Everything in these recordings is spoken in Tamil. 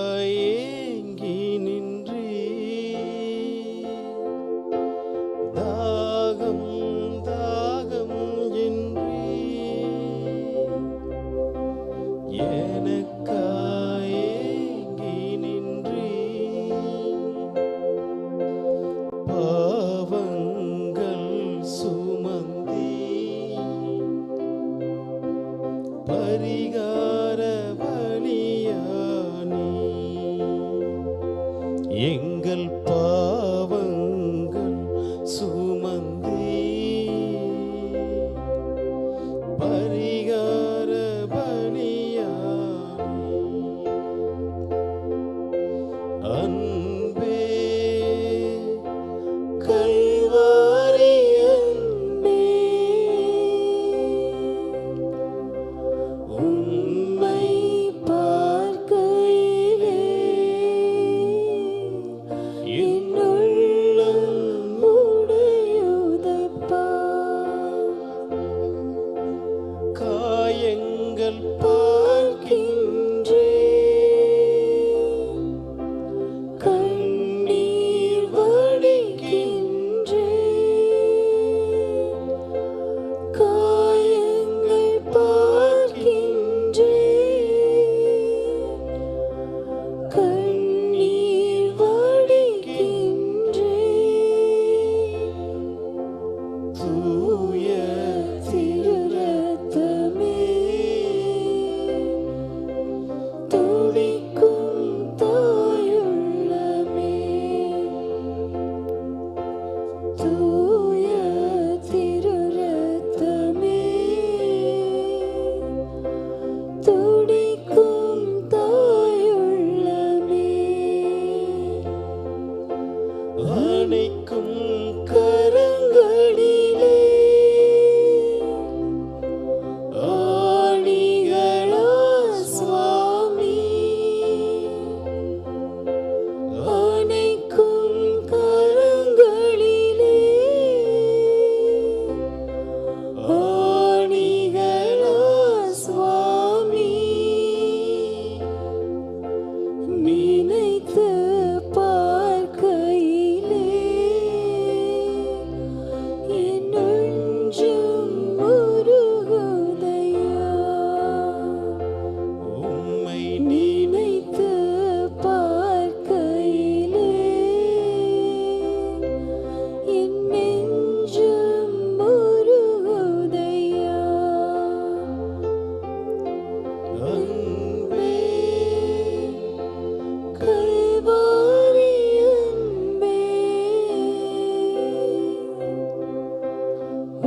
எனக்காயேங்கி நின்றே தாகம் தாகம் என்றே எனக்காயேங்கி நின்றே பாவங்கள் சுமந்தே பரிகா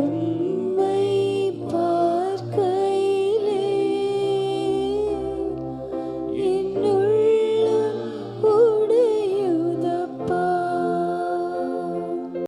Oh.